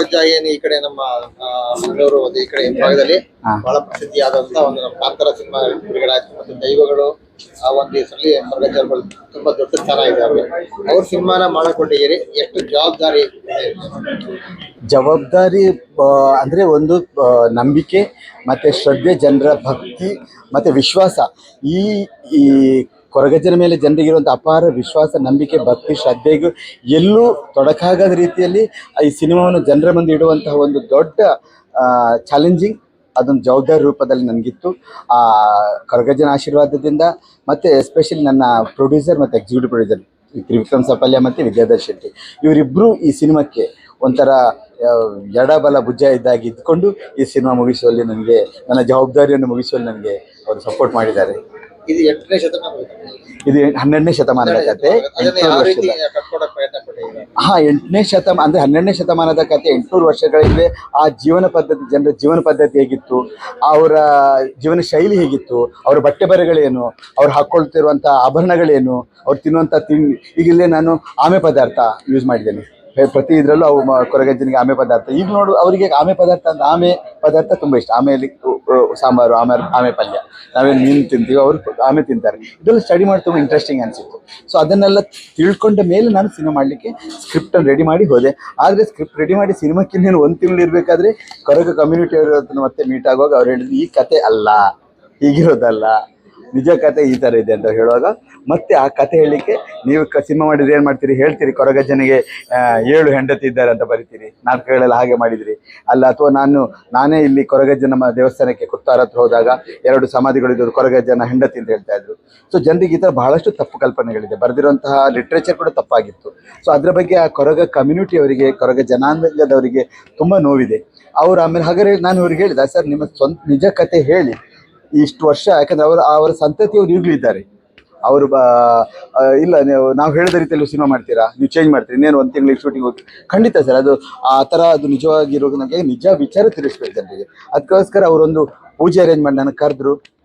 ಕೊರಗಜ್ಜ ಏನು ಈ ಕಡೆ ನಮ್ಮ ಮಂಗಳೂರು ಒಂದು ಈ ಕಡೆ ಭಾಗದಲ್ಲಿ. ಬಹಳ ಪ್ರಸಿದ್ಧಿಯಾದಂತ ಒಂದು ನಮ್ಮ ಕಾಂತಾರ ಸಿನಿಮಾ ಬಿಡುಗಡೆ ಆಯ್ತು ಮತ್ತೆ ದೈವಗಳು ಆ ಒಂದು ಹೆಸರಲ್ಲಿ ಕೊರಗಜ್ಜ ಅವ್ರು ತುಂಬಾ ದೊಡ್ಡ ಸ್ಥಾನ ಇದೆ ಅವ್ರಿಗೆ ಅವ್ರ ಸಿನಿಮಾನ ಮಾಡಿಕೊಂಡಿದ್ದೀರಿ ಎಷ್ಟು ಜವಾಬ್ದಾರಿ? ಜವಾಬ್ದಾರಿ ಅಂದರೆ ಅಂದ್ರೆ ಒಂದು ನಂಬಿಕೆ ಮತ್ತೆ ಶ್ರದ್ಧೆ ಜನರ ಭಕ್ತಿ ಮತ್ತೆ ವಿಶ್ವಾಸ ಈ ಈ ಕೊರಗಜ್ಜನ ಮೇಲೆ ಜನರಿಗಿರುವಂಥ ಅಪಾರ ವಿಶ್ವಾಸ, ನಂಬಿಕೆ, ಭಕ್ತಿ, ಶ್ರದ್ಧೆಗೂ ಎಲ್ಲೂ ತೊಡಕಾಗದ ರೀತಿಯಲ್ಲಿ ಈ ಸಿನಿಮಾವನ್ನು ಜನರ ಮುಂದೆ ಇಡುವಂತಹ ಒಂದು ದೊಡ್ಡ ಚಾಲೆಂಜಿಂಗ್ ಅದೊಂದು ಜವಾಬ್ದಾರಿ ರೂಪದಲ್ಲಿ ನನಗಿತ್ತು ಆ, ಕೊರಗಜ್ಜನ ಆಶೀರ್ವಾದದಿಂದ ಮತ್ತು ಎಸ್ಪೆಷಲಿ ನನ್ನ ಪ್ರೊಡ್ಯೂಸರ್ ಮತ್ತು ಎಕ್ಸಿಕ್ಯೂಟಿವ್ ಪ್ರೊಡ್ಯೂಸರ್ ತ್ರಿವಿಕ್ರಮ್ ಸಪಲ್ಯ ಮತ್ತು ವಿದ್ಯಾಧರ್ ಶೆಟ್ಟಿ ಇವರಿಬ್ಬರು ಈ ಸಿನಿಮಾಕ್ಕೆ ಒಂಥರ ಎಡಬಲ ಭುಜ ಇದ್ದಾಗಿ ಇದ್ಕೊಂಡು ಈ ಸಿನಿಮಾ ಮುಗಿಸುವಲ್ಲಿ ನನಗೆ, ನನ್ನ ಜವಾಬ್ದಾರಿಯನ್ನು ಮುಗಿಸುವಲ್ಲಿ ನನಗೆ ಅವರು ಸಪೋರ್ಟ್ ಮಾಡಿದ್ದಾರೆ. ಇದು ಎಂಟನೇ ಶತಮಾನ ಇದು ಹನ್ನೆರಡನೇ ಶತಮಾನದ ಕತೆ ಹಾ ಎಂಟನೇ ಶತಮಾನ ಅಂದ್ರೆ ಹನ್ನೆರಡನೇ ಶತಮಾನದ ಕತೆ ಎಂಟುನೂರು ವರ್ಷಗಳಿವೆ. ಆ ಜೀವನ ಪದ್ಧತಿ ಜನರ ಜೀವನ ಪದ್ಧತಿ ಹೇಗಿತ್ತು? ಅವರ ಜೀವನ ಶೈಲಿ ಹೇಗಿತ್ತು? ಅವರ ಬಟ್ಟೆ ಬರೆಗಳೇನು? ಅವ್ರು ಹಾಕೊಳ್ತಿರುವಂತಹ ಆಭರಣಗಳೇನು? ಅವ್ರು ತಿನ್ನುವಂಥ ತಿಂಡಿ ಈಗಿಲ್ಲೇ ನಾನು ಆಮೆ ಪದಾರ್ಥ ಯೂಸ್ ಮಾಡಿದ್ದೇನೆ. ಪ್ರತಿ ಇದರಲ್ಲೂ ಅವು ಕೊರಗಜ್ಜನಿಗೆ ಆಮೆ ಪದಾರ್ಥ. ಈಗ ನೋಡು, ಅವರಿಗೆ ಆಮೆ ಪದಾರ್ಥ ಅಂತ ಆಮೆ ಪದಾರ್ಥ ತುಂಬ ಇಷ್ಟ. ಆಮೇಲೆ ಸಾಂಬಾರು, ಆಮೆ ಆಮೆ ಪಲ್ಯ. ನಾವೇನು ಮೀನು ತಿಂತೀವಿ, ಅವರು ಆಮೆ ತಿಂತಾರೆ. ಇದೆಲ್ಲ ಸ್ಟಡಿ ಮಾಡಿ ತುಂಬ ಇಂಟ್ರೆಸ್ಟಿಂಗ್ ಅನಿಸಿತ್ತು. ಸೊ ಅದನ್ನೆಲ್ಲ ತಿಳ್ಕೊಂಡ ಮೇಲೆ ನಾನು ಸಿನಿಮಾ ಮಾಡಲಿಕ್ಕೆ ಸ್ಕ್ರಿಪ್ಟನ್ನು ರೆಡಿ ಮಾಡಿ ಹೋದೆ. ಆದರೆ ಸ್ಕ್ರಿಪ್ಟ್ ರೆಡಿ ಮಾಡಿ ಸಿನಿಮಾಕ್ಕೆ ಇನ್ನೇನು ಒಂದು ತಿಂಗಳು ಇರಬೇಕಾದ್ರೆ ಕೊರಗ ಕಮ್ಯುನಿಟಿ ಅವರು ಮತ್ತೆ ಮೀಟ್ ಆಗುವಾಗ ಅವ್ರು ಹೇಳಿದ್ರು, ಈ ಕತೆ ಅಲ್ಲ, ಹೀಗಿರೋದಲ್ಲ. ನಿಜ ಕತೆ ಈ ಥರ ಇದೆ ಅಂತ ಹೇಳುವಾಗ ಮತ್ತೆ ಆ ಕತೆ ಹೇಳಲಿಕ್ಕೆ ನೀವು ಸಿನಿಮಾ ಮಾಡಿದ್ರೆ ಏನು ಮಾಡ್ತೀರಿ? ಹೇಳ್ತೀರಿ, ಕೊರಗಜ್ಜನಿಗೆ ಏಳು ಹೆಂಡತಿ ಇದ್ದಾರೆ ಅಂತ ಬರಿತೀರಿ. ನಾಟಕಗಳೆಲ್ಲ ಹಾಗೆ ಮಾಡಿದಿರಿ. ಅಲ್ಲ, ಅಥವಾ ನಾನು, ನಾನೇ ಇಲ್ಲಿ ಕೊರಗಜ್ಜನ ದೇವಸ್ಥಾನಕ್ಕೆ ಕುತ್ತಾರ ಹತ್ರ ಹೋದಾಗ ಎರಡು ಸಮಾಧಿಗಳಿದ್ದು ಕೊರಗಜ್ಜನ ಹೆಂಡತಿ ಅಂತ ಹೇಳ್ತಾ ಇದ್ರು. ಸೊ ಜನರಿಗೆ ಈ ಥರ ಬಹಳಷ್ಟು ತಪ್ಪು ಕಲ್ಪನೆಗಳಿದೆ. ಬರೆದಿರುವಂತಹ ಲಿಟ್ರೇಚರ್ ಕೂಡ ತಪ್ಪಾಗಿತ್ತು. ಸೊ ಅದರ ಬಗ್ಗೆ ಆ ಕೊರಗ ಕಮ್ಯುನಿಟಿ ಅವರಿಗೆ, ಕೊರಗ ಜನಾಂಗದವರಿಗೆ ತುಂಬ ನೋವಿದೆ. ಅವ್ರು ಆಮೇಲೆ ಹಾಗಾದ್ರೆ ನಾನು ಇವ್ರಿಗೆ ಹೇಳಿದೆ, ಸರ್, ನಿಮ್ಮ ಸ್ವಂತ ನಿಜ ಕತೆ ಹೇಳಿ. ಇಷ್ಟು ವರ್ಷ, ಯಾಕಂದ್ರೆ ಅವರ ಅವರ ಸಂತತಿಯವರು ಈಗಲೂ ಇದ್ದಾರೆ. ಅವರು ಇಲ್ಲ, ನೀವು, ನಾವು ಹೇಳಿದ ರೀತಿಯಲ್ಲಿ ಸಿನಿಮಾ ಮಾಡ್ತೀರಾ? ನೀವು ಚೇಂಜ್ ಮಾಡ್ತೀರಿ? ಇನ್ನೇನು ಒಂದು ತಿಂಗಳಿಗೆ ಶೂಟಿಂಗ್ ಹೋಗಿ? ಖಂಡಿತ ಸರ್, ಅದು ಆ ಥರ ಅದು ನಿಜವಾಗಿರೋ ನನಗೆ ನಿಜ ವಿಚಾರ ತಿಳಿಸ್ಬೇಕು ಜನರಿಗೆ. ಅದಕ್ಕೋಸ್ಕರ ಅವರೊಂದು ಪೂಜೆ ಅರೇಂಜ್ ಮಾಡಿ ನನಗೆ ಕರೆದ್ರು.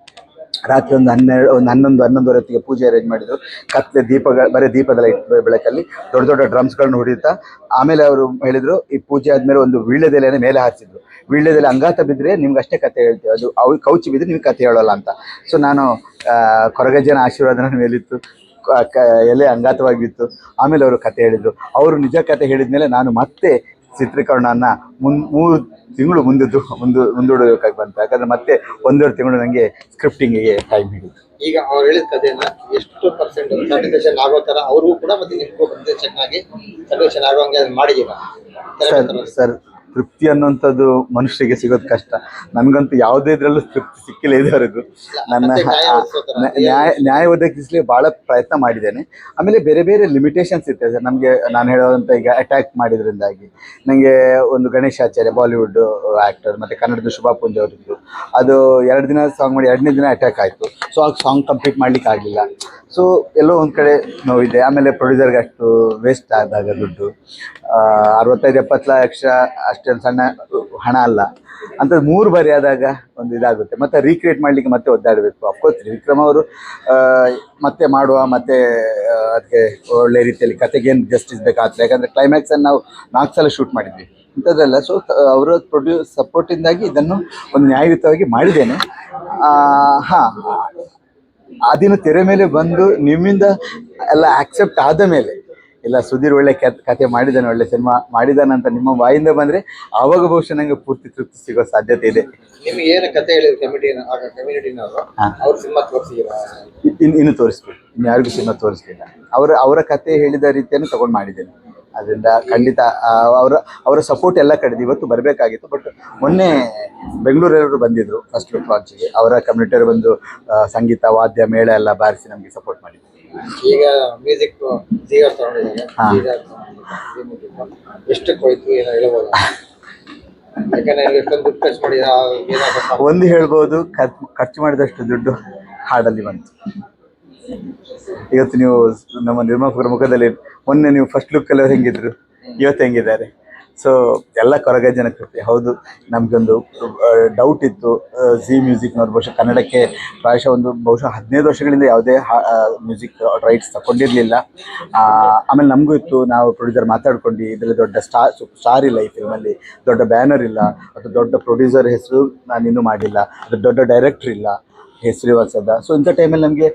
ರಾತ್ರಿ ಒಂದು ಹನ್ನೆರಡು, ಒಂದು ಹನ್ನೊಂದು ಹನ್ನೊಂದುವರೆ ಹೊತ್ತಿಗೆ ಪೂಜೆ ಅರೇಂಜ್ ಮಾಡಿದ್ರು. ಕತ್ಲೆ ದೀಪಗಳ ಬರೀ ದೀಪದ ಲೈಟ್ ಬೆಳಕಲ್ಲಿ ದೊಡ್ಡ ದೊಡ್ಡ ಡ್ರಮ್ಸ್ಗಳನ್ನ ಹೊಡಿತಾ ಆಮೇಲೆ ಅವರು ಹೇಳಿದರು, ಈ ಪೂಜೆ ಆದ್ಮೇಲೆ ಒಂದು ವೀಳ್ಯದೆಲೆಯನ್ನು ಮೇಲೆ ಹಾರಿಸಿದ್ರು. ವೀಳ್ಯದೆಲೆ ಅಂಗಾತ ಬಿದ್ದರೆ ನಿಮ್ಗೆ ಅಷ್ಟೇ ಕತೆ ಹೇಳ್ತೀವಿ. ಅದು ಅವು ಕೌಚಿ ಬಿದ್ದರೆ ನಿಮ್ಗೆ ಕತೆ ಹೇಳೋಲ್ಲ ಅಂತ. ಸೊ ನಾನು ಕೊರಗಜ್ಜನ ಆಶೀರ್ವಾದ ನನ್ನ ಮೇಲಿತ್ತು ಎಲೆ ಅಂಗಾತವಾಗಿತ್ತು. ಆಮೇಲೆ ಅವರು ಕತೆ ಹೇಳಿದರು. ಅವರು ನಿಜ ಕತೆ ಹೇಳಿದ್ಮೇಲೆ ನಾನು ಮತ್ತೆ ಚಿತ್ರೀಕರಣನ ಮುನ್ ಮೂರು ತಿಂಗಳು ಮುಂದಿದ್ದು ಮುಂದು ಮುಂದೂಡಬೇಕಾಗಿ ಬಂತು. ಯಾಕಂದ್ರೆ ಮತ್ತೆ ಒಂದೂವರೆ ತಿಂಗಳು ನನಗೆ ಸ್ಕ್ರಿಪ್ಟಿಂಗಿಗೆ ಟೈಮ್ ಹಿಡಿತು. ಈಗ ಅವ್ರು ಹೇಳಿದ ಕಥೆಯನ್ನ ಎಷ್ಟು ಪರ್ಸೆಂಟ್ ಸರ್ಟಿಫಿಕೇಶನ್ ಆಗೋ ತರ ಅವ್ರಿಗೂ ಕೂಡ ಮತ್ತೆ ನಿಮಗೂ ಚೆನ್ನಾಗಿ ಸರ್ಟಿಫಿಕೇಶನ್ ಆಗೋ ಹಂಗೆ ಮಾಡಿದ್ದೀರಾ? ಸರ್ ಸರ್ ತೃಪ್ತಿ ಅನ್ನುವಂಥದ್ದು ಮನುಷ್ಯರಿಗೆ ಸಿಗೋದು ಕಷ್ಟ. ನಮಗಂತೂ ಯಾವುದೇ ಇದ್ರಲ್ಲೂ ತೃಪ್ತಿ ಸಿಕ್ಕಿಲ್ಲ ಇದುವರೆಗೂ. ನನ್ನ ನ್ಯಾಯ. ನ್ಯಾಯ ಒದಗಿಸಲಿ ಭಾಳ ಪ್ರಯತ್ನ ಮಾಡಿದ್ದೇನೆ. ಆಮೇಲೆ ಬೇರೆ ಬೇರೆ ಲಿಮಿಟೇಷನ್ಸ್ ಇರ್ತದೆ. ಸರ್ ನಮಗೆ ನಾನು ಹೇಳೋದಂತ ಈಗ ಅಟ್ಯಾಕ್ ಮಾಡಿದ್ರಿಂದಾಗಿ. ನನಗೆ ಒಂದು ಗಣೇಶಾಚಾರ್ಯ ಬಾಲಿವುಡ್ ಆ್ಯಕ್ಟರ್ ಮತ್ತು ಕನ್ನಡದ ಶುಭಾ ಪುಂಜ್ ಅವರಿದ್ದು. ಅದು ಎರಡು ದಿನ ಸಾಂಗ್ ಮಾಡಿ ಎರಡನೇ ದಿನ ಅಟ್ಯಾಕ್ ಆಯಿತು. ಸೊ ಆ ಸಾಂಗ್ ಕಂಪ್ಲೀಟ್ ಮಾಡ್ಲಿಕ್ಕೆ ಆಗಲಿಲ್ಲ. ಸೊ ಎಲ್ಲೋ ಒಂದು ಕಡೆ ನೋವಿದೆ. ಆಮೇಲೆ ಪ್ರೊಡ್ಯೂಸರ್ಗೆ ಅಷ್ಟು ವೇಸ್ಟ್ ಆದಾಗ ದುಡ್ಡು. ಅರವತ್ತೈದು, ಎಪ್ಪತ್ತು ಲಕ್ಷ ಅಷ್ಟೊಂದು ಸಣ್ಣ ಹಣ ಅಲ್ಲ. ಅಂತ ಮೂರು ಬಾರಿ ಆದಾಗ ಒಂದು ಇದಾಗುತ್ತೆ. ಮತ್ತೆ ರೀಕ್ರಿಯೇಟ್ ಮಾಡಲಿಕ್ಕೆ ಮತ್ತೆ ಒದ್ದಾಡಬೇಕು. ಅಫ್ಕೋರ್ಸ್ ತ್ರಿವಿಕ್ರಮ್ ಅವರು ಮತ್ತೆ ಮಾಡುವ, ಮತ್ತೆ ಅದಕ್ಕೆ ಒಳ್ಳೆ ರೀತಿಯಲ್ಲಿ ಕತೆಗೆ ಏನು ಜಸ್ಟಿಸ್ ಬೇಕಾಗ್ತದೆ ಯಾಕಂದರೆ ಕ್ಲೈಮ್ಯಾಕ್ಸನ್ನು ನಾವು ನಾಲ್ಕು ಸಲ ಶೂಟ್ ಮಾಡಿದ್ವಿ. ಇಂಥದ್ದೆಲ್ಲ. ಸೊ ಅವರ ಪ್ರೊಡ್ಯೂಸ್ ಸಪೋರ್ಟಿಂದಾಗಿ ಇದನ್ನು ಒಂದು ನ್ಯಾಯಯುತವಾಗಿ ಮಾಡಿದ್ದೇನೆ. ಹಾಂ. ಅದಿನ್ನು ತೆರೆ ಮೇಲೆ ಬಂದು ನಿಮ್ಮಿಂದ ಎಲ್ಲ ಆಕ್ಸೆಪ್ಟ್ ಆದ ಮೇಲೆ ಇಲ್ಲ ಸುಧೀರ್ ಒಳ್ಳೆ ಕೆತ್ ಮಾಡಿದ್ದಾನೆ ಒಳ್ಳೆ ಸಿನಿಮಾ ಅಂತ ನಿಮ್ಮ ಬಾಯಿಂದ ಬಂದ್ರೆ ಅವಾಗ ಬಹುಶಃ ನಂಗೆ ಪೂರ್ತಿ ತೃಪ್ತಿ ಸಿಗೋ ಸಾಧ್ಯತೆ ಇದೆ. ನಿಮ್ಗೆ ಏನು ಕತೆ ಹೇಳಿದ್ರು ಕಮ್ಯುನಿಟಿನವರು ಇನ್ನು ತೋರಿಸ್ಬೇಕು. ಇನ್ನು ಯಾರಿಗೂ ಸಿನಿಮಾ ತೋರಿಸ್ಲಿಲ್ಲ. ಅವರ ಅವರ ಕತೆ ಹೇಳಿದ ರೀತಿಯನ್ನು ತಗೊಂಡು ಮಾಡಿದ್ದೇನೆ. ಅದರಿಂದ ಖಂಡಿತ ಅವರ ಅವರ ಸಪೋರ್ಟ್ ಎಲ್ಲ ಕಡೆದು ಇವತ್ತು ಬರಬೇಕಾಗಿತ್ತು. ಬಟ್ ಮೊನ್ನೆ ಬೆಂಗಳೂರವರು ಬಂದಿದ್ರು ಫಸ್ಟ್ ಲುಕ್ ಲಾಂಚಿಗೆ ಅವರ ಕಮ್ಯುನಿಟಿಯವರು ಬಂದು ಸಂಗೀತ ವಾದ್ಯ ಮೇಳ ಎಲ್ಲ ಬಾರಿಸಿ ನಮಗೆ ಸಪೋರ್ಟ್ ಮಾಡಿದ್ರು. ಈಗ ಮ್ಯೂಸಿಕ್ ಜೀಗರ್ ತಗೊಂಡಿದ್ದಾರೆ. ಎಷ್ಟು ಹೋಯ್ತು ಏನೋ ಹೇಳ್ಬೋದು? ಯಾಕಂದ್ರೆ ನೀವು ಎಷ್ಟೊಂದು ದುಡ್ಡು ಖರ್ಚು ಮಾಡಿದ ಒಂದು ಹೇಳ್ಬೋದು ಖರ್ಚು ಖರ್ಚು ಮಾಡಿದಷ್ಟು ದುಡ್ಡು ಹಾಡಲ್ಲಿ ಬಂತು. ಇವತ್ತು ನೀವು ನಮ್ಮ ನಿರ್ಮಾಪಕರ ಮುಖದಲ್ಲಿ ಮೊನ್ನೆ ನೀವು ಫಸ್ಟ್ ಲುಕ್ ಅಲ್ಲಿ ಹೆಂಗಿದ್ರು? ಇವತ್ತು ಹೆಂಗಿದ್ದಾರೆ? ಸೊ ಎಲ್ಲ ಕೊರಗಜ್ಜನ ಜನಕ್ಕೆ ಹೌದು, ನಮಗೊಂದು ಡೌಟ್ ಇತ್ತು. ಜಿ ಮ್ಯೂಸಿಕ್ನವ್ರು ಬಹುಶಃ ಕನ್ನಡಕ್ಕೆ ಪ್ರಾಯಶಃ ಒಂದು ಬಹುಶಃ ಹದಿನೈದು ವರ್ಷಗಳಿಂದ ಯಾವುದೇ ಮ್ಯೂಸಿಕ್ ರೈಟ್ಸ್ ತಗೊಂಡಿರಲಿಲ್ಲ ಆಮೇಲೆ ನಮಗೂ ಇತ್ತು. ನಾವು ಪ್ರೊಡ್ಯೂಸರ್ ಮಾತಾಡ್ಕೊಂಡು ಇದರಲ್ಲಿ ದೊಡ್ಡ ಸ್ಟಾರ್ ಸ್ಟಾರ್ ಇಲ್ಲ ಈ ಫಿಲ್ಮಲ್ಲಿ ದೊಡ್ಡ ಬ್ಯಾನರ್ ಇಲ್ಲ. ಅದು ದೊಡ್ಡ ಪ್ರೊಡ್ಯೂಸರ್ ಹೆಸರು ನಾನು ಇನ್ನೂ ಮಾಡಿಲ್ಲ. ಅದು ದೊಡ್ಡ ಡೈರೆಕ್ಟ್ರ್ ಇಲ್ಲ ಹೆಸರಿವಲ್ಸದ ಸೊ ಇಂಥ ಟೈಮಲ್ಲಿ ನಮಗೆ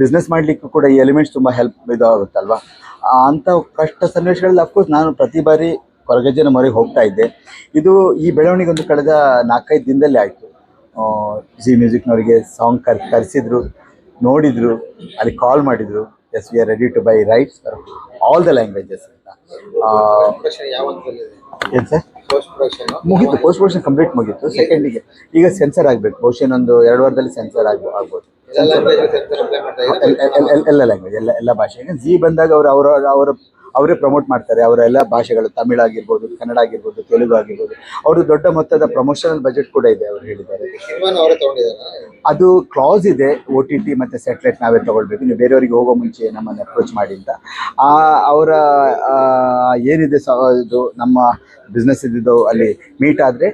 ಬಿಸ್ನೆಸ್ ಮಾಡಲಿಕ್ಕೂ ಕೂಡ ಈ ಎಲಿಮೆಂಟ್ಸ್ ತುಂಬ ಹೆಲ್ಪ್ ಇದಾಗುತ್ತಲ್ವ ಅಂಥ ಕಷ್ಟ ಸನ್ನಿವೇಶಗಳಲ್ಲಿ ಅಫ್ಕೋರ್ಸ್ ನಾನು ಪ್ರತಿ ಬಾರಿ ಕೊರಗಜ್ಜನ ಮೊರೆಗೆ ಹೋಗ್ತಾ ಇದ್ದೆ. ಇದು ಈ ಬೆಳವಣಿಗೆ ಒಂದು ಕಳೆದ ನಾಲ್ಕೈದು ದಿನದಲ್ಲಿ ಆಯಿತು. ಜಿ ಮ್ಯೂಸಿಕ್ನವರಿಗೆ ಸಾಂಗ್ ಕರ್ ಕರೆಸಿದ್ರು ನೋಡಿದರು ಅಲ್ಲಿ ಕಾಲ್ ಮಾಡಿದರು. Yes we are ready to buy rights all the languages ಅಂತ ಏನು ಸರ್? ಮುಗೀತು ಪೋಸ್ಟ್ ಪ್ರೊಡಕ್ಷನ್ ಕಂಪ್ಲೀಟ್ ಮುಗೀತು. ಸೆಕೆಂಡಿಗೆ ಈಗ ಸೆನ್ಸರ್ ಆಗಬೇಕು. ಬಹುಶಃ ಒಂದು ಎರಡು ವಾರದಲ್ಲಿ ಸೆನ್ಸರ್ ಆಗ ಆಗ್ಬೋದು. ಎಲ್ಲ ಲ್ಯಾಂಗ್ವೇಜ್ ಎಲ್ಲ ಲ್ಯಾಂಗ್ವೇಜ್ ಎಲ್ಲ ಎಲ್ಲ ಭಾಷೆಗೆ. ಜಿ ಬಂದಾಗ ಅವರು ಅವರ ಅವರ ಅವರೇ ಪ್ರಮೋಟ್ ಮಾಡ್ತಾರೆ. ಅವರ ಎಲ್ಲ ಭಾಷೆಗಳು ತಮಿಳ್ ಆಗಿರ್ಬೋದು ಕನ್ನಡ ಆಗಿರ್ಬೋದು ತೆಲುಗು ಆಗಿರ್ಬೋದು. ಅವರು ದೊಡ್ಡ ಮೊತ್ತದ ಪ್ರಮೋಷನಲ್ ಬಜೆಟ್ ಕೂಡ ಇದೆ ಅವರು ಹೇಳಿದ್ದಾರೆ. ಅದು ಕ್ಲಾಸ್ ಇದೆ ಒ ಟಿ ಟಿ ಮತ್ತು ಸ್ಯಾಟಲೈಟ್ ನಾವೇ ತಗೊಳ್ಬೇಕು. ನೀವು ಬೇರೆಯವರಿಗೆ ಹೋಗೋ ಮುಂಚೆ ನಮ್ಮನ್ನು ಅಪ್ರೋಚ್ ಮಾಡಿ ಅಂತ. ಆ ಅವರ ಏನಿದೆ ಸ ಇದು ನಮ್ಮ ಬಿಸ್ನೆಸ್ ಇದ್ದಿದ್ದು ಅಲ್ಲಿ ಮೀಟ್ ಆದರೆ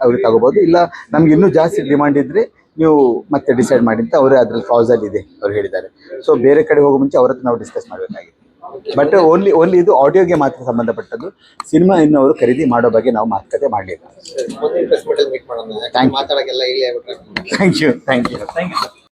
ಅವ್ರಿಗೆ ತಗೋಬೋದು. ಇಲ್ಲ ನಮ್ಗೆ ಇನ್ನೂ ಜಾಸ್ತಿ ಡಿಮಾಂಡ್ ಇದ್ದರೆ ನೀವು ಮತ್ತೆ ಡಿಸೈಡ್ ಮಾಡಿ ಅಂತ ಅವರೇ ಅದ್ರಲ್ಲಿ ಕ್ಲಾಸಲ್ಲಿ ಇದೆ ಅವ್ರು ಹೇಳಿದ್ದಾರೆ. ಸೊ ಬೇರೆ ಕಡೆ ಹೋಗೋ ಮುಂಚೆ ಅವ್ರ ಹತ್ರ ನಾವು ಡಿಸ್ಕಸ್ ಮಾಡಬೇಕಾಗಿದೆ ಬಟ್ ಓನ್ಲಿ ಓನ್ಲಿ ಇದು ಆಡಿಯೋಗೆ ಮಾತ್ರ ಸಂಬಂಧಪಟ್ಟದ್ದು. ಸಿನಿಮಾ ಇನ್ನು ಅವರು ಖರೀದಿ ಮಾಡೋ ಬಗ್ಗೆ ನಾವು ಮಾತುಕತೆ ಮಾಡಲಿಲ್ಲ. Thank you thank you thank you sir